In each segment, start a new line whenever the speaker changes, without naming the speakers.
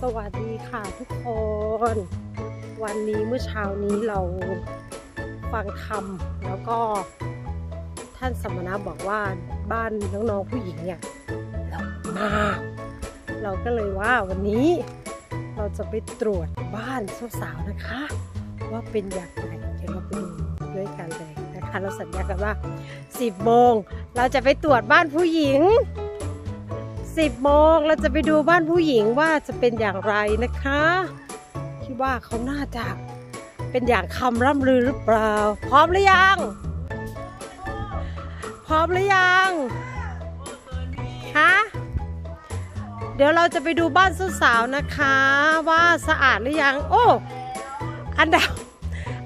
สวัสดีค่ะทุกคน วันนี้เมื่อเช้านี้เราฟังธรรมแล้วก็ท่านสมณะบอกว่าบ้านน้องๆผู้หญิงเนี่ยเรามากเราก็เลยว่าวันนี้เราจะไปตรวจบ้านสาวๆนะคะ ว่าเป็นอย่างไรเดี๋ยวเราไปดูด้วยกันเลยนะคะ เราสัญญากันว่า 10โมงเราจะไปตรวจบ้านผู้หญิง 10โมงเราจะไปดูบ้านผู้หญิงว่าจะเป็นอย่างไรนะคะคิดว่าเขาน่าจะเป็นอย่างคำร่ำลือหรือเปล่า พร้อมหรือยัง พร้อมหรือยังฮะเดี๋ยวเราจะไปดูบ้านสาวนะคะ ว่าสะอาดหรือยัง โอ้อันดับ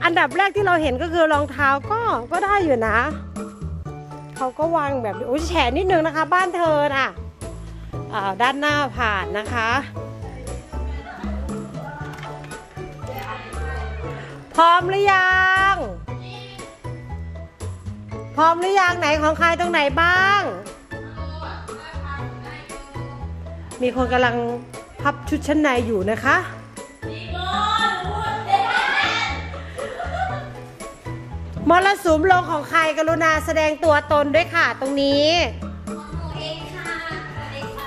อันดับแรกที่เราเห็นก็คือรองเท้าก็ก็ได้อยู่นะ เขาก็วางแบบโอ้แฉนิดนึงนะคะ บ้านเธอน่ะอ่า ด้านหน้าผ่านนะคะ พร้อมหรือยัง พร้อมหรือยังไหนของใครตรงไหนบ้าง มีคนกำลังพับชุดชั้นในอยู่นะคะมรสุมลงของใครกรุณาแสดงตัวตนด้วยค่ะตรงนี้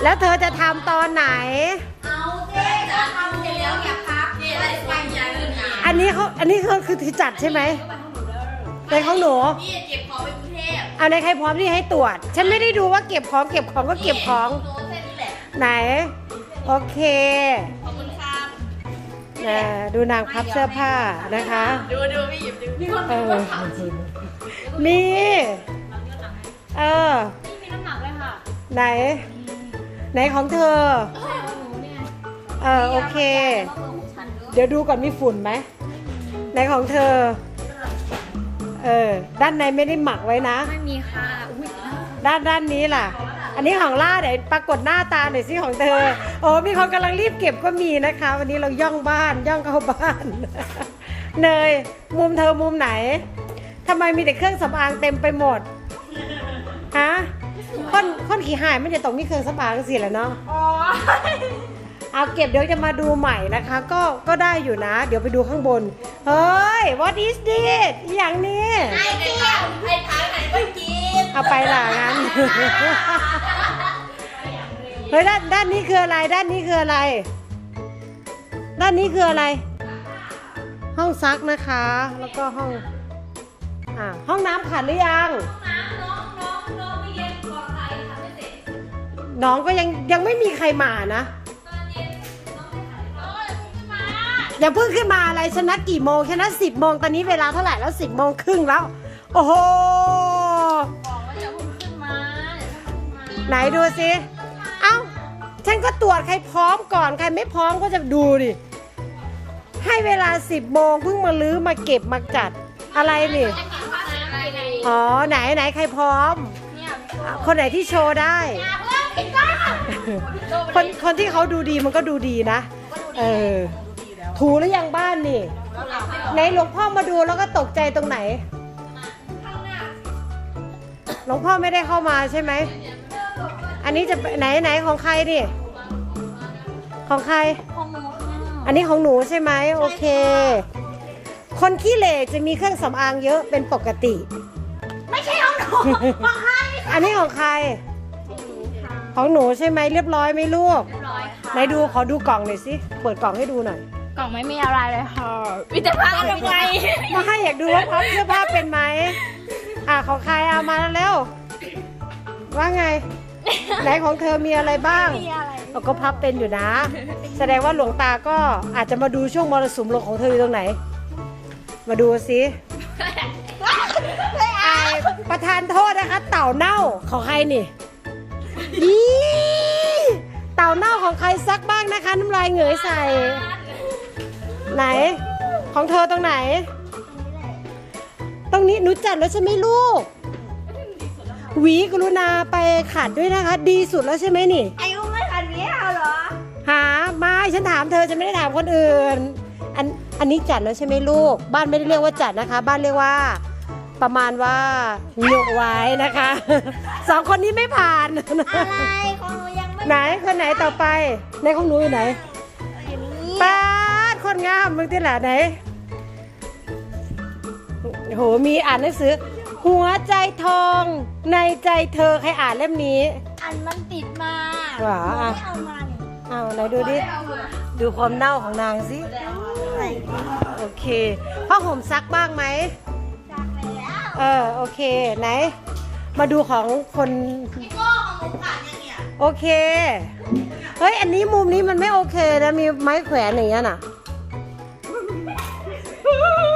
แล้วเธอจะทำตอนไหน
เอาเจ๊จะทำเสร็จแล้วอย่าพักนี่อะไรไปอย่าลืมนะ
อันนี้เขาอันนี้คือคือที่จัดใช่ไหม ในของหนู
นี่เก็บของไปกรุงเทพ
เอาในใครพร้อมที่ให้ตรวจ ฉันไม่ได้ดูว่าเก็บของเก็บของก็เก็บของ
โน้ตแค่นี้แหละ
ไหน โอเค
ขอบคุณค่ะ
นะดูนางพับเสื้อผ้านะคะ
ดูดูพี่หยิบดูมีคน
เอ
ดู
อ
ว่าถามจริง
มี เออ
นี่มีน้ำหนักเลยค่ะ
ไหน ไหนของเธอ
หนูเนี่ย
เออโอเค
มะเขือของฉันด้วย
เดี๋ยวดูก่อนมีฝุ่นไหมไหนของเธอ เออ ด้านในไม่ได้หมักไว้นะ
ไม่มีค่ะ อุ้ย
ด้านด้านนี้ล่ะ อันนี้ของล่าเดี๋ยวปรากฏหน้าตาหน่อยสิของเธอ โอ้มีคนกำลังรีบเก็บก็มีนะคะ วันนี้เราย่องบ้านย่องเข้าบ้าน เนย มุมเธอมุมไหนทำไมมีแต่เครื่องสำอางเต็มไปหมด ฮะ คนคนขี่หายมันจะต้องมีเครื่องสำอางสิแหละเนาะ
อ๋อ
เอาเก็บเดี๋ยวจะมาดูใหม่นะคะ ก็ก็ได้อยู่นะ เดี๋ยวไปดูข้างบน เฮ้ย what is this อหย่างนี้
ไอ้เที่ยวไอ้ทางไหนก็กิน
เอาไปล่ะงั้น เฮ้ยด้านด้านนี้คืออะไร ด้านนี้คืออะไร ด้านนี้คืออะไร ห้องซักนะคะ แล้วก็ห้องอ่าห้องน้ำขัดหรือยัง
น้ำน้องน้อง น้องก็
ยังยังไม่มีใครมานะ
ตอนเย็นน้องไม่ถ่ายน้องอย่าเพิ่งขึ้นมา
อย่าเพิ่งขึ้นมาอะไรฉันนัดกี่โมงฉันนัดสิบโมงตอนนี้เวลาเท่าไหร่แล้วสิบโมงครึ่งแล้ว โอ้โห
บอกว่าอย่าเพิ่งขึ้นมาอย่าเพิ่งขึ้นมา
ไหนดูสิ เอ้า ฉันก็ตรวจใครพร้อมก่อน ใครไม่พร้อมก็จะดูดิ ให้เวลาสิบโมงเพิ่งมาลื้อมาเก็บมาจัดอะไรนี่
จะกินข้าวอะไรไง
อ๋อ ไหนไหนใครพร้อม
เนี่ย
อะคนไหนที่โชว์ได้
อย่าเพิ่งกินข้าว
คนคนที่เขาดูดีมันก็ดูดีนะ เออ ถูหรือยังบ้านนี่ ไหนหลวงพ่อมาดูแล้วก็ตกใจตรงไหน หลวงพ่อไม่ได้เข้ามาใช่ไหม อันนี้จะไหนไหนของใครดิของใคร
ของหนู
อันนี้ของหนูใช่ไหมโอเค คนขี้เหร่จะมีเครื่องสำอางเยอะเป็นปกติ
ไม่ใช่ของหนูของใคร
อันนี้ของใคร ของหนูใช่ไหมเรียบร้อยไหมลูก
เรียบร้อยค่ะ
ไหนดูขอดูกล่องหน่อยสิ เปิดกล่องให้ดูหน่อย
กล่องไม่มีอะไรเลยค่ะมีแต่ผ้าทำไม
มาให้อยากดูว่าพับเสื้อผ้าเป็นไหมอะของใครเอามาแล้วว่าไง ไหนของเธอมีอะไรบ้าง
มีอะไร
เราก็พับเป็นอยู่นะ แสดงว่าหลวงตาก็อาจจะมาดูช่วงมรสุมลงของเธออยู่ตรงไหน มาดูสิไอประธานโทษนะคะ เต่าเน่าของใครนี่ อีเต่าเน่าของใครซักบ้างนะคะ น้ำลายเหงยใส่ ไหน ของเธอตรงไหน ตรงนี้หนูจัดแล้วใช่ไหมลูก หวีกรุณาไปขัดด้วยนะคะ ดีสุดแล้วใช่ไหมนี่
อายุไม่ขันนี้เอาเหรอ
หาไม่ฉันถามเธอฉันไม่ได้ถามคนอื่น อันอันนี้จัดแล้วใช่ไหมลูก บ้านไม่ได้เรียกว่าจัดนะคะ บ้านเรียกว่า ประมาณว่าหยกไว้นะคะ สองคนนี้ไม่ผ่าน
อะไรของหนูยังไม่
ไหนคนไหนต่อไปในของหนูอยู่ไหน
อยู่นี่
ป้าดคนงามมึงที่หละไหนโหมีอ่านหนังสือ หัวใจทองในใจเธอใครอ่านเล่มนี้
อันมันติดมา
หรอ
หนูไม่เอามาเนี่ย
เอาไหนดูดิ ดูความเน่าของนางสิ โอเคผ้าห่มซักบ้างไหม
จากแล้ว
เออ โอเค ไหน มาดูของคน
พี่โก้ของหนูผ่านยังเนี่ย
โอเค เฮ้ย อันนี้มุมนี้มันไม่โอเคนะ มีไม้แขวนอย่างเงี้ยน่ะ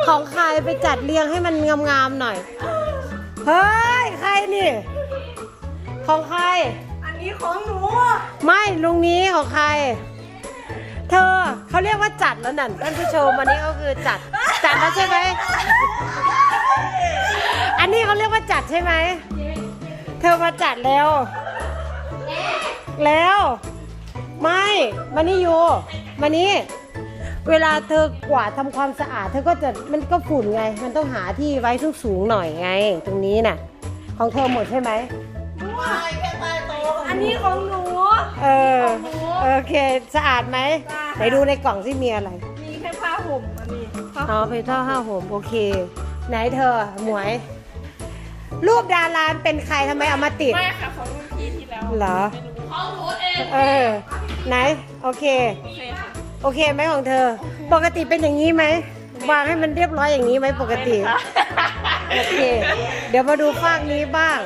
ของใครไปจัดเรียงให้มันงามๆหน่อย เฮ้ย ใครนี่ ของใคร
อันนี้ของหนู
ไม่ลุงนี้ของใคร เธอเขาเรียกว่าจัดแล้วนั่นท่านผู้ชมอันนี้ก็คือจัดจัดแล้วใช่ไหมอันนี้เขาเรียกว่าจัดใช่ไหมเธอมาจัดแล้ว แล้ว ไม่มานี่อยู่มานี่เวลาเธอกวาดทำความสะอาด เธอก็จะมันก็ฝุ่นไง มันต้องหาที่ไว้สูงสูงๆหน่อยไง ตรงนี้น่ะ ของเธอหมดใช่ไหม
อันนี้ของหนู
เออ โอเค สะอาดไหมไหนดูในกล่องที่มีอะไร
มีแค่ผ้าห่มอันนี้ผ้า
อ๋อเป็นเท่าห้าห่มโอเค ไหนเธอหมวย รูปดาราเป็นใครทำไมเอามาติด
ไม่ค่ะของรุ่นพี่ที่แล้ว
เหรอ
ของหนูเอง
เออ ไหน โอเค
โอเคค่ะ
โอเคไหมของเธอ ปกติเป็นอย่างนี้ไหมวางให้มันเรียบร้อยอย่างนี้ไหมปกติ โอเค เดี๋ยวมาดูฟากนี้บ้าง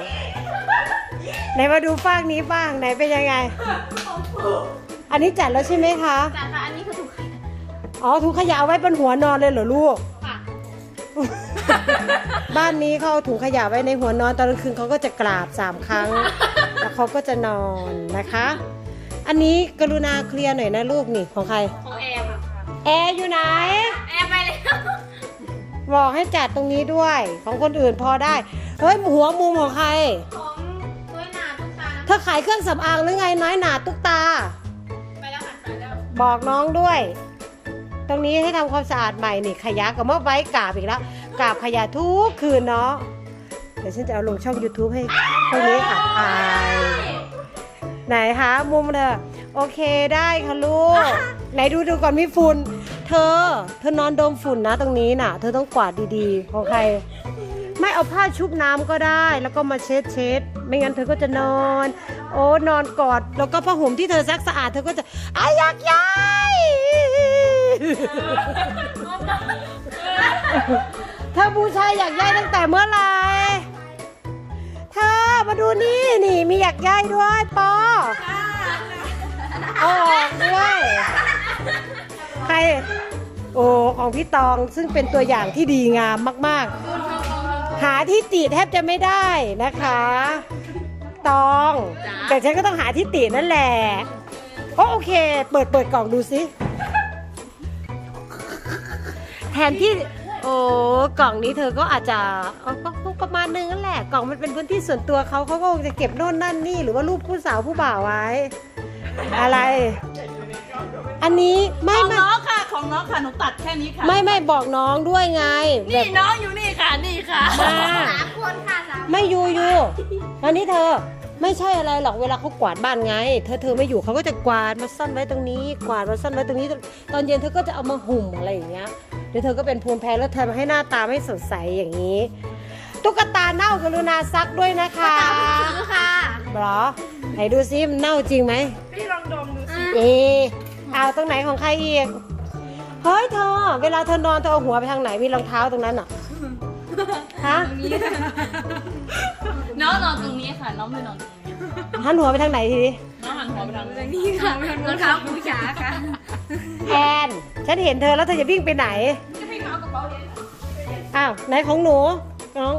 ไหนมาดูฟากนี้บ้างไหนเป็นยังไง อันนี้จัดแล้วใช่ไหมคะ
แต่ค่ะ อันนี้คือถูกค่ะ
อ๋อถุงขยะเอาไว้บนหัวนอนเลยเหรอลูก
ค่ะ
บ้านนี้เขาเอาถุงขยะไว้ในหัวนอนตอนกลางคืนเขาก็จะกราบสามครั้ง แล้วเขาก็จะนอนนะคะ อันนี้กรุณาเคลียร์หน่อยนะลูกนี่ของใคร
ของแอร์ค่ะ
แอร์อยู่ไหน
แอร์ไปแล้ว
บอกให้จัดตรงนี้ด้วย ของคนอื่นพอได้ เฮ้ยหัวมุมของใคร
ของด้วยหนาทุกตา
เธอขายเครื่องสำอางหรือไงน้อยหนาตุ๊กตา บอกน้องด้วย ตรงนี้ให้ทำความสะอาดใหม่นี่ขยะกับเมื่อไว้กาบอีกแล้วกาบขยะทุกคืนเนาะเดี๋ยวฉันจะเอาลงช่อง YouTube ให้พวกนี้ค่ะถ่ายไหนคะมุมเธอโอเคได้ค่ะลูก ไหนดูดูก่อนมีฝุ่น เธอ เธอนอนโดมฝุ่นนะตรงนี้น่ะ เธอต้องกวาดดีๆ ของใคร ไม่เอาผ้าชุบน้ำก็ได้ แล้วก็มาเช็ดเช็ดไม่งั้นเธอก็จะนอน โอ้นอนกอด แล้วก็ผ้าห่มที่เธอซักสะอาดเธอก็จะอาอยากย้ายเธอบูชาอยากย้ายตั้งแต่เมื่อไหร่เธอมาดูนี่นี่มีอยากย้ายด้วยปอเอาออกด้วยใครโอ้ของพี่ตองซึ่งเป็นตัวอย่างที่ดีงามมาก ๆ หาที่ติแทบจะไม่ได้นะคะ ตองแต่ฉันก็ต้องหาที่ตินั่นแหละโอโอเค เปิดเปิดกล่องดูสิแทนที่โอ้กล่องนี้เธอก็อาจจะเอาก็ก็ประมาณนึงนั่นแหละ กล่องมันเป็นพื้นที่ส่วนตัวเขาเขาก็คงจะเก็บโน่นนั่นนี่ หรือว่ารูปผู้สาวผู้บ่าวไว้ อะไร อันนี้ไม่
ของ
ไม่
น้องค่ะ ของน้องค่ะ หนูตัดแค่นี้ค่ะ
ไม่ไม่บอกน้องด้วยไงแบ
นี่
บ
น้องอยู่นี่ค่ะ นี่ค่ะ
มา
สามคนค่ะสาม
ไม่อยู่อยู่อันนี้เธอไม่ใช่อะไรหรอกเวลาเขากวาดบ้านไง เธอเธอไม่อยู่เขาก็จะกวาดมาซ่อนไว้ตรงนี้ กวาดมาซ่อนไว้ตรงนี้ ตอนเย็นเธอก็จะเอามาหุ่มอะไรอย่างเงี้ยเดี๋ยวเธอก็เป็นภูมิแพ้แล้วเธอให้หน้าตาไม่สดใสอย่างนี้ ตุ๊กตาเน่ากรุณาซักด้วยนะคะ
ซื้อค่ะ
เหรอไหนดูซิมันเน่าจริงไหม
พี่ลองดมดูสิ
เออเอาตรงไหนของใครอีกเฮ้ยเธอ เวลาเธอนอนเธอเอาหัวไปทางไหนมีรองเท้าตรงนั้นเหรอ ฮะ
น้องนอนตรงนี้ค่ะ น้องไม่นอนตรงนี้
หันหัวไปทางไหนทีนี้
น้องหันหัวไปทางนี้
นี่ค่ะรองเท้าบูชาค่ะ
แอนฉันเห็นเธอแล้วเธอจะวิ่งไปไหน
จะไปเอากระเป๋าเลย
อ้าวไหนของหนูน้อง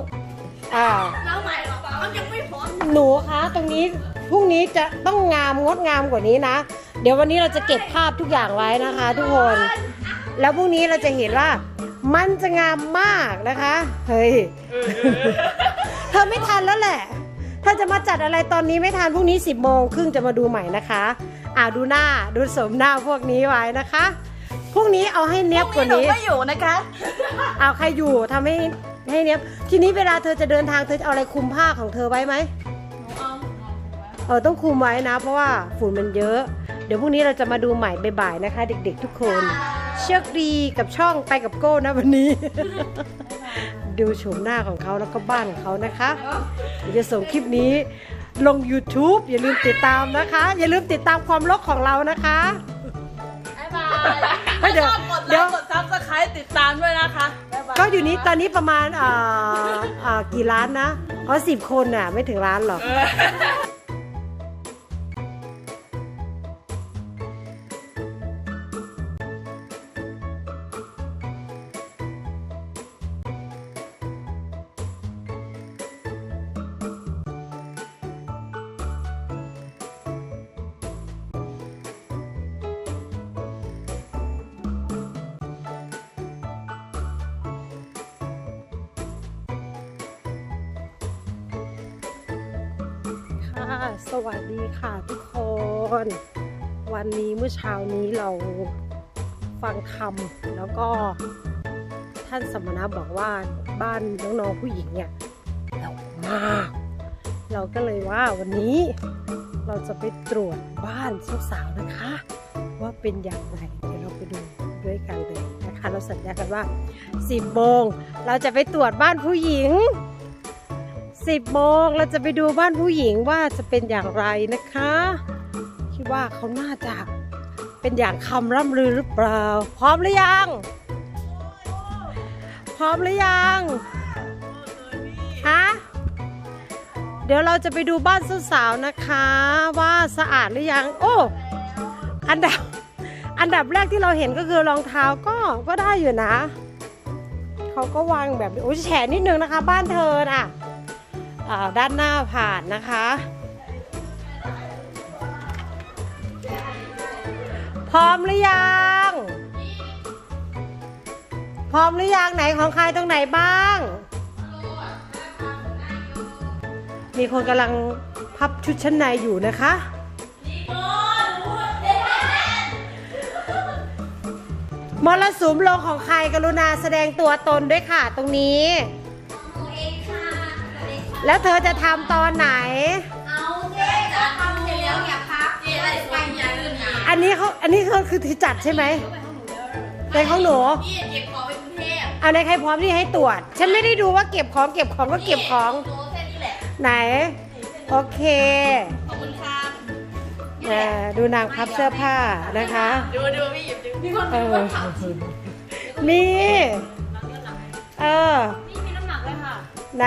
อ้าว
แล้วใหม่กระเป๋ามันยังไม่พร้อม
หนูคะตรงนี้พรุ่งนี้จะต้องงามงดงามกว่านี้นะ เดี๋ยววันนี้เราจะเก็บภาพทุกอย่างไว้นะคะ ทุกคน แล้วพรุ่งนี้เราจะเห็นว่า มันจะงามมากนะคะ เฮ้ย เธอไม่ทันแล้วแหละ ถ้าจะมาจัดอะไรตอนนี้ไม่ทันพรุ่งนี้ 10บโมงครึ่งจะมาดูใหม่นะคะ อ่าดูหน้าดูสมหน้าพวกนี้ไว้นะคะ พรุ่งนี้เอาให้เนี้ยบกว่า
หนู
นี้
ไม่อยู่นะคะ
เอาใครอยู่ทำให้ให้เนี้ยบ ทีนี้เวลาเธอจะเดินทางเธอจะเอาอะไรคลุมผ้าของเธอไว้ไหมเออต้องคุมไว้นะ เพราะว่าฝุ่นมันเยอะ เดี๋ยวพรุ่งนี้เราจะมาดูใหม่บ่ายๆนะคะ เด็ก ๆ ทุกคน เชือกดีกับช่องไปกับโก้นะวันนี้ ดูโฉมหน้าของเขาแล้วก็บ้านของเขานะคะเดี๋ยวจะส่งคลิปนี้ลง YouTube อย่าลืมติดตามนะคะ อย่าลืมติดตามความลกของเรานะคะ
บ๊ายบาย
เฮ้ยเดี๋ยว
ชอบกดไล
เดี๋ยว
ค์กดซับสไครต์ติดตามด้วยนะคะบ๊ายบาย
ก็อยู่นี้ตอนนี้ประมาณอ่าอ่ากี่ล้านนะอ๋อสิบคนน่ะไม่ถึงล้านหรอก
เออ
สวัสดีค่ะทุกคน วันนี้เมื่อเช้านี้เราฟังธรรมแล้วก็ท่านสมณะบอกว่าบ้านน้องๆผู้หญิงเนี่ยหลกมาก เราก็เลยว่าวันนี้เราจะไปตรวจบ้านสาวๆนะคะ ว่าเป็นอย่างไรเดี๋ยวเราไปดูด้วยกันเลยนะคะ เราสัญญากันว่า 10โมงเราจะไปตรวจบ้านผู้หญิง 10โมงเราจะไปดูบ้านผู้หญิงว่าจะเป็นอย่างไรนะคะ คิดว่าเขาน่าจะเป็นอย่างคำร่ำลือหรือเปล่า พร้อมหรือยัง พร้อมหรือยังฮะเดี๋ยวเราจะไปดูบ้านสาวๆนะคะ ว่าสะอาดหรือยัง โอ้อันดับอันดับแรกที่เราเห็นก็คือรองเท้าก็ก็ได้อยู่นะ เขาก็วางแบบโอ้แฉนิดนึงนะคะ บ้านเธอน่ะอ่า ด้านหน้าผ่านนะคะ พร้อมหรือยัง พร้อมหรือยังไหนของใครตรงไหนบ้าง มีคนกำลังพับชุดชั้นในอยู่นะคะมรสุมลงของใครกรุณาแสดงตัวตนด้วยค่ะตรงนี้ แล้วเธอจะทำตอนไหน
เอาเจ๊จะทำเสร็จแล้วอย่าพักเจ๊อะไรไปอย่าลืมนะ
อันนี้เขาอันนี้เขาคือที่จัดใช่ไหมในของหนู
พี่เก็บของไปกรุงเทพ
เอาในใครพร้อมที่ให้ตรวจ ฉันไม่ได้ดูว่าเก็บของเก็บของก็เก็บของ
โต๊ะแค่นี้แหละ
ไหน โอเค
ขอบคุณค่ะ
อ่าดูนางพับเสื้อผ้านะคะ
ดูดูพี่หยิบดูพี่คน
เออมี เออ
นี่มีน้ำหนักเลยค่ะ
ไหน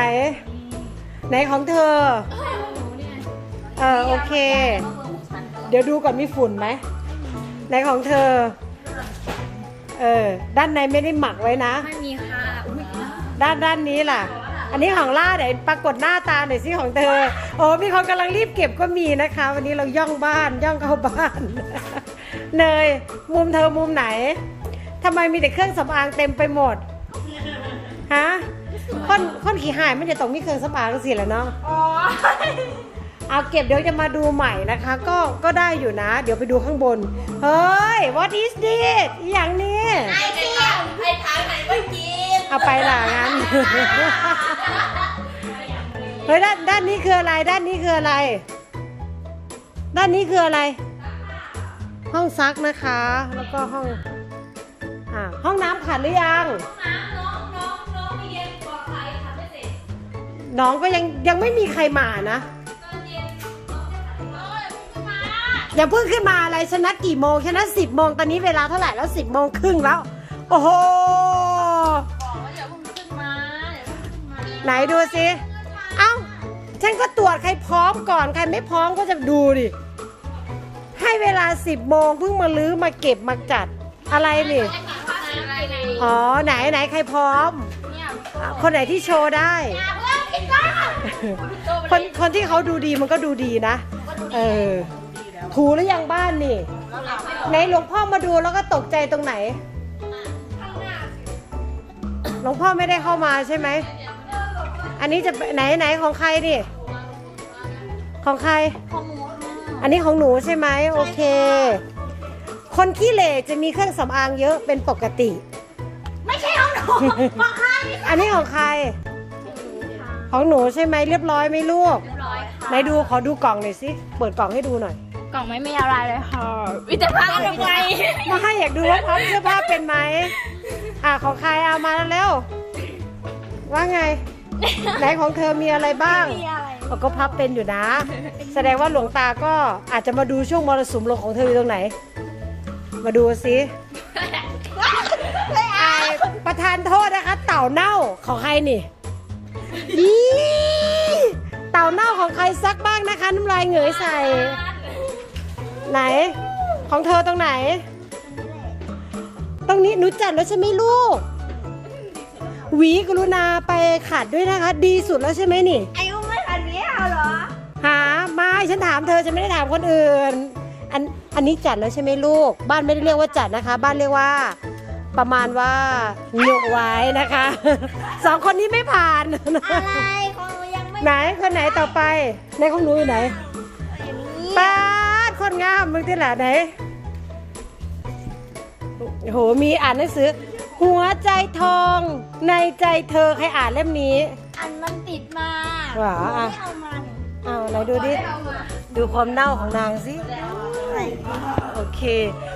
ไหนของเธอ เออโอเค เดี๋ยวดูก่อนมีฝุ่นไหมไหนของเธอ เออ ด้านในไม่ได้หมักไว้นะ
ไม่มีค่ะอุ้ย
ด้านด้านนี้ล่ะ อันนี้ของล่าเดี๋ยวปรากฏหน้าตาหน่อยสิของเธอ โอ้มีคนกำลังรีบเก็บก็มีนะคะ วันนี้เราย่องบ้านย่องเข้าบ้าน เนยมุมเธอมุมไหนทำไมมีแต่เครื่องสำอางเต็มไปหมด ฮะ คนคนขี่หายมันจะต้องมีเครื่องสำอางสิแหละเนาะ
อ๋อ
เอาเก็บเดี๋ยวจะมาดูใหม่นะคะ ก็ก็ได้อยู่นะ เดี๋ยวไปดูข้างบน เฮ้ย what is this อหย่างนี้
ไอ้เที่ยวไอ้ทางไหนไม่กิน
เอาไปล่ะงั้นเฮ้ยด้านด้านนี้คืออะไร ด้านนี้คืออะไร ด้านนี้คืออะไร ห้องซักนะคะ แล้วก็ห้องอ่าห้องน้ำขัดหรือยัง
น้ำน้องน้ น้อง
ก็ยังยังไม่มีใครมานะ
ตอนเย็นน้องจะทำน้องอย่าเพิ่งมา
อย่าเพิ่งขึ้นมาอะไรฉันนัดกี่โมงฉันนัดสิบโมงตอนนี้เวลาเท่าไหร่แล้วสิบโมงครึ่งแล้ว โอ้โห
บอกว่าอย่าเพิ่งขึ้นมาอย่าเพิ่งขึ้นมา
ไหนดูสิเอ้าฉันก็ตรวจใครพร้อมก่อนใครไม่พร้อมก็จะดูดิให้เวลาสิบโมงเพิ่งมาลื้อมาเก็บมาจัดอะไรนี่
อะไรไง
อ๋อไหนไหนใครพร้อม
เนี่ย
อะคนไหนที่โชว์ได้ คนคนที่เขาดูดีมันก็ดูดีนะ เออ ถูหรือยังบ้านนี่ไหนหลวงพ่อมาดูแล้วก็ตกใจตรงไหน
ข้างหน้า
หลวงพ่อไม่ได้เข้ามาใช่ไหม อันนี้จะเป็นไหนไหนของใครดิของใคร
ของหมูค่ะ
อันนี้ของหนูใช่ไหมโอเค คนขี้เหร่จะมีเครื่องสำอางเยอะเป็นปกติ
ไม่ใช่ของหนูของใคร
อันนี้ของใคร ของหนูใช่ไหมเรียบร้อยไหมลูก
เรียบร้อยค่ะ
ไหนดูขอดูกล่องหน่อยสิเปิดกล่องให้ดูหน่อย
กล่องไม่มีอะไรเลยค่ะวิจารณ์ทำไม
มาให้อยากดูว่าพับเสื้อผ้าเป็นไหมอะของใครเอามาแล้วว่าไงไหนของเธอมีอะไรบ้าง
มีอะไร
เขาก็พับเป็นอยู่นะ แสดงว่าหลวงตาก็อาจจะมาดูช่วงมรสุมลงของเธออยู่ตรงไหน มาดูสิไอ้ประธานโทษนะคะ เต่าเน่าของใครนี่ ยีเต่าเน่าของใครซักบ้างนะคะ น้ำลายเหงยใส่ ไหน ของเธอตรงไหน ตรงนี้หนูจัดแล้วใช่ไหมลูก หวีกรุณาไปขัดด้วยนะคะ ดีสุดแล้วใช่ไหมนี่
อายุไม่อันนี้เอาเหรอ
หาไม่ฉันถามเธอฉันไม่ได้ถามคนอื่น อันอันนี้จัดแล้วใช่ไหมลูก บ้านไม่ได้เรียกว่าจัดนะคะ บ้านเรียกว่า ประมาณว่าเหนียวไว้นะคะ สองคนนี้ไม่ผ่าน
อะไรของหนูยังไม่
ไหนคนไหนต่อไปในของหนูอยู่ไหน
อย่างนี้
ป้าดคนงามมึงที่ไหนไหนโอ้โหมีอ่านหนังสือ หัวใจทองในใจเธอใครอ่านเล่มนี้
อันมันติดมา
หรออะ
ไม่เอามาเนี่ย
อ้าวไหนดูดิ
เอามา
ดูความเน่าของนางสิ
ใส่
โอเค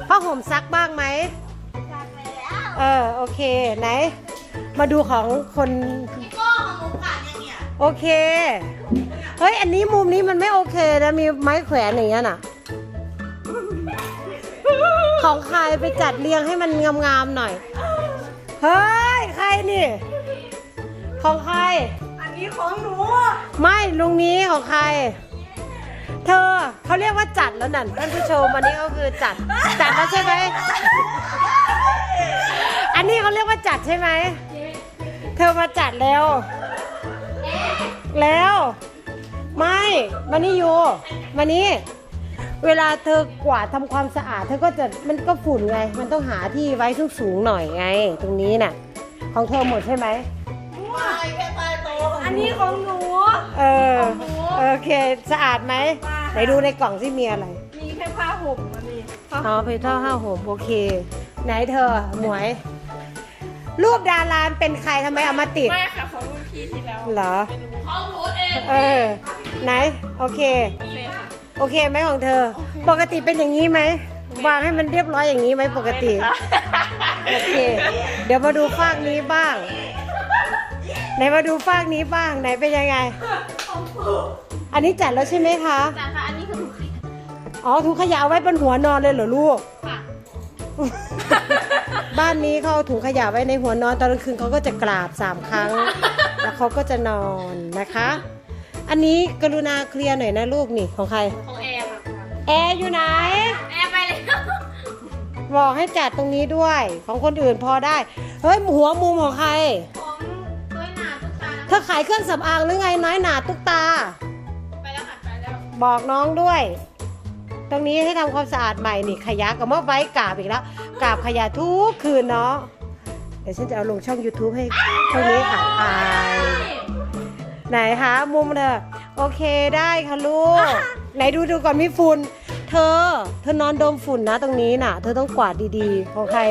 ผ้าห่มซักบ้างไหม
ซักไปแล้ว
เออโอเคไหน มาดูของคน
พี่โก้ของหมูกัดยังเนี่ย
โอเค เฮ้ย อันนี้มุมนี้มันไม่โอเคนะมีไม้แขวนอย่างเงี้ยน่ะ ของใครไปจัดเรียงให้มันงามๆหน่อย เฮ้ย ใครนี่ ของใคร
อันนี้ของหนู
ไม่ลุงนี้ของใคร เธอเขาเรียกว่าจัดแล้วนั่นท่านผู้ชมอันนี้ก็คือจัดจัดแล้วใช่ไหมอันนี้เขาเรียกว่าจัดใช่ไหมเธอมาจัดแล้ว แล้ว ไม่มานี่อยู่มานี่เวลาเธอกวาดทำความสะอาด เธอก็จะมันก็ฝุ่นไง มันต้องหาที่ไว้สูงสูงๆหน่อยไง ตรงนี้น่ะ ของเธอหมดใช่ไหม
อันนี้ของหนู
เออ โอเค สะอาดไหม ไหนดูในกล่องที่มีอะไร
มีแค่ผ้าห่มมันมี
อ๋อเพทอห้าโหมโอเค ไหนเธอหมวย รูปดาราเป็นใครทำไมเอามาติด
ไม่ค่ะของรุ่นพี่ที่แล้ว
เหรอ
ของหนูเอง
เออ ไหน โอเค
เลยค่ะ
โอเคไหมของเธอ ปกติเป็นอย่างนี้ไหม วางให้มันเรียบร้อยอย่างนี้ไหมปกติ โอเค เดี๋ยวมาดูฟากนี้บ้าง ไหนมาดูฟากนี้บ้าง ไหนเป็นยังไง อันนี้จัดแล้วใช่ไหมคะ
แต่ค่ะ
อ๋อถุงขยะเอาไว้บนหัวนอนเลยเหรอลูก
ค่ะ
บ้านนี้เขาเอาถุงขยะไว้ในหัวนอนตอนกลางคืนเขาก็จะกราบสามครั้ง แล้วเขาก็จะนอนนะคะ อันนี้กรุณาเคลียร์หน่อยนะลูกนี่ของใคร
ของแอร์ค่ะ
แอร์อยู่ไหน
แอร์ไปแล้ว
บอกให้จัดตรงนี้ด้วย ของคนอื่นพอได้ เฮ้ยหัวมุมของใคร
ของตัวหนาตุ๊กตา
เธอขายเครื่องสำอางหรือไงน้อยหนาตุ๊กตา
ไปแล้วค่ะไปแล้ว
บอกน้องด้วย ตรงนี้ให้ทำความสะอาดใหม่นี่ขยะกับเมื่อไว้กราบอีกแล้วกราบขยะทุกคืนเนาะเดี๋ยวฉันจะเอาลงช่อง YouTube ให้ช่องนี้ค่ะไปไหนคะมุมเธอโอเคได้ค่ะลูก ไหนดูดูก่อนมีฝุ่นเธอ เธอนอนดมฝุ่นนะตรงนี้น่ะ เธอต้องกวาดดีๆ ของใคร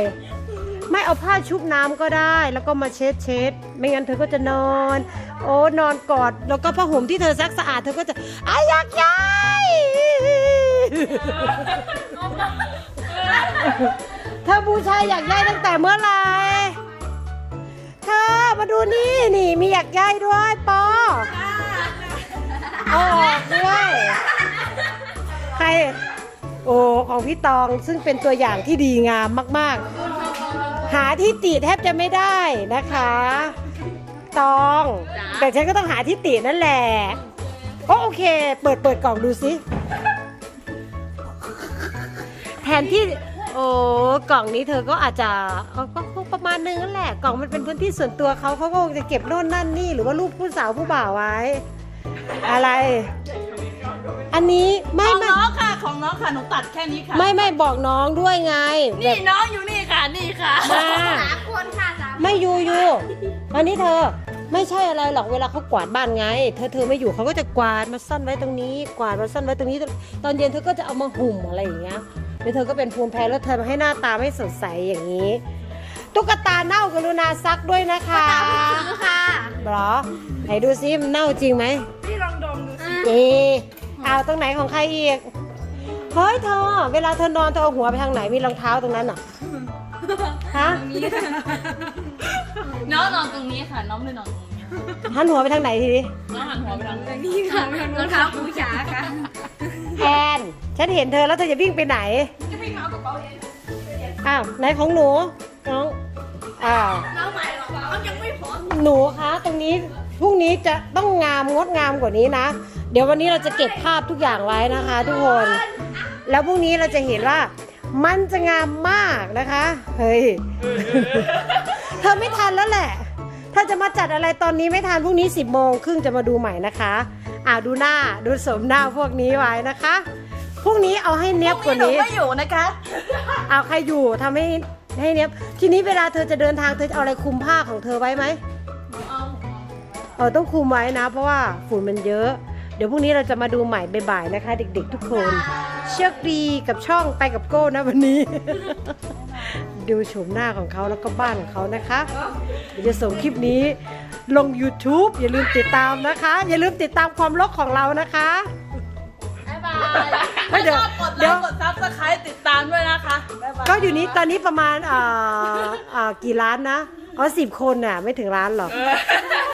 ไม่เอาผ้าชุบน้ำก็ได้ แล้วก็มาเช็ดเช็ดไม่งั้นเธอก็จะนอน โอ้นอนกอดแล้วก็ผ้าห่มที่เธอซักสะอาดเธอก็จะอาอยากย้าย เธอบูชาอยากย้ายตั้งแต่เมื่อไหร่เธอมาดูนี่นี่มีอยากย้ายด้วยปอเอาออกด้วยใครโอ้ของพี่ตองซึ่งเป็นตัวอย่างที่ดีงามมาก ๆ หาที่ติแทบจะไม่ได้นะคะ ตอง แต่ฉันก็ต้องหาที่ตินั่นแหละโอโอเค เปิดเปิดกล่องดูสิแทนที่โอ้กล่องนี้เธอก็อาจจะเอาก็คงประมาณนึงนั่นแหละกล่องมันเป็นพื้นที่ส่วนตัวเขาเขาก็คงจะเก็บโน่นนั่นนี่หรือว่ารูปผู้สาวผู้บ่าวไว้ อะไร อันนี้ไม่
ของ
ไม่
น้องค่ะของน้องค่ะหนูตัดแค่นี้ค่ะ
ไม่ไม่บอกน้องด้วยไงแบ
นี่
บ
น้องอยู่นี่ค่ะค่ะนี่ค่ะ
มา
สามคนค่ะสาม
ไม่อยู่อยู่ตอนนี้เธอไม่ใช่อะไรหรอกเวลาเขากวาดบ้านไง เธอเธอไม่อยู่เขาก็จะกวาดมาซ่อนไว้ตรงนี้ กวาดมาซ่อนไว้ตรงนี้ ตอนเย็นเธอก็จะเอามาหุ่มอะไรอย่างเงี้ย เดี๋ยวเธอก็เป็นภูมิแพ้แล้วเธอให้หน้าตาไม่สดใสอย่างนี้ ตุ๊กตาเน่ากรุณาซักด้วยนะคะ
ซื้อค่ะ
เหรอไหนดูซิมันเน่าจริงไหม
พี่ลองดมดูสิ
เอเอาตรงไหนของใครอีกเฮ้ยเธอ เวลาเธอนอนเธอเอาหัวไปทางไหนมีรองเท้าตรงนั้นเหรอฮะ
น้องนอนตรงนี้ค่ะ น้องไม่นอนตรงนี้
หันหัวไปทางไหนทีนี้
น้องหันหัวไปทางนี้ค่ะไปทาง
ร
นู้
อนงเท้าปูฉาค่ะ
แอน ฉันเห็นเธอแล้วเธอจะวิ่งไปไหน
จะไม่เอากระเป๋าเอง
อ้าวไหนของหนูน้องอ้าว
น้องใหม่หรอกน้องยังไม่พร้อม
หนูคะตรงนี้พรุ่งนี้จะต้องงามงดงามกว่านี้นะ เดี๋ยววันนี้เราจะเก็บภาพทุกอย่างไว้นะคะ ทุกคน แล้วพรุ่งนี้เราจะเห็นว่า มันจะงามมากนะคะ เฮ้ย เธอไม่ทันแล้วแหละ ถ้าจะมาจัดอะไรตอนนี้ไม่ทันพรุ่งนี้ 10โมงครึ่งจะมาดูใหม่นะคะ อ่าดูหน้าดูสมหน้าพวกนี้ไว้นะคะ พรุ่งนี้เอาให้เนี้ยบกว่านี้
ไม่อยู่นะคะ
เอาใครอยู่ทำให้ให้เนี้ยบทีนี้เวลาเธอจะเดินทางเธอจะเอาอะไรคลุมผ้าของเธอไว้ไหมเออต้องคลุมไว้นะ เพราะว่าฝุ่นมันเยอะ เดี๋ยวพรุ่งนี้เราจะมาดูใหม่บ่ายๆนะคะ เด็กๆทุกคน เชือกดีกับช่องไปกับโก้นะวันนี้ ดูโฉมหน้าของเขาแล้วก็บ้านของเขานะคะเดี๋ยวจะส่งคลิปนี้ลง YouTube อย่าลืมติดตามนะคะ อย่าลืมติดตามความลกของเรานะคะ
บ๊ายบาย
เฮ้ยเดี๋ยว
ไม่ชอบกด
เดี๋
ไล
ยว
ค์กดซับสไครต์ติดตามด้วยนะคะบ๊ายบาย
ก็อยู่นี้ตอนนี้ประมาณอ่าอ่ากี่ล้านนะอ๋อสิบคนน่ะไม่ถึงล้านหรอก